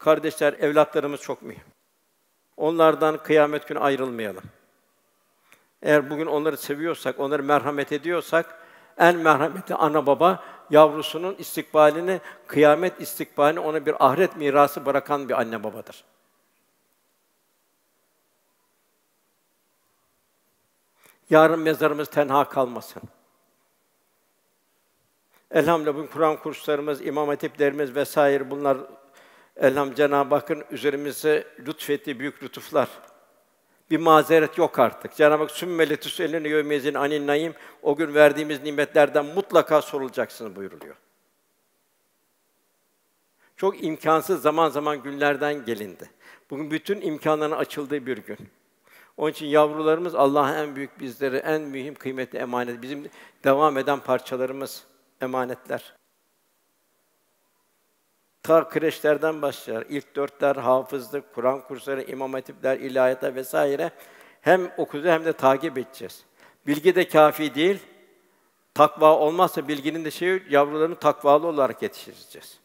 Kardeşler, evlatlarımız çok mühim. Onlardan kıyamet günü ayrılmayalım. Eğer bugün onları seviyorsak, onları merhamet ediyorsak, en merhametli ana baba yavrusunun istikbalini, kıyamet istikbalini ona bir ahiret mirası bırakan bir anne babadır. Yarın mezarımız tenha kalmasın. Elhamdülillah bugün Kur'an kurslarımız, imam hatiplerimiz vesaire bunlar elham Cenab-ı Hakk'ın üzerimize lütfettiği büyük lütuflar. Bir mazeret yok artık. Cenab-ı Hak sümmele tüselline yevmezin anin naim o gün verdiğimiz nimetlerden mutlaka sorulacaksınız buyuruluyor. Çok imkansız zaman zaman günlerden gelindi. Bugün bütün imkanların açıldığı bir gün. Onun için yavrularımız Allah'ın en büyük bizlere en mühim kıymetli emanet. Bizim devam eden parçalarımız, emanetler. Ta kreşlerden başlar. İlk dörtler, hafızlık, Kur'an kursları, imam hatipler, ilahiyatlar vesaire hem okuyacağız hem de takip edeceğiz. Bilgi de kafi değil. Takva olmazsa bilginin de şeyi yavrularını takvalı olarak yetiştireceğiz.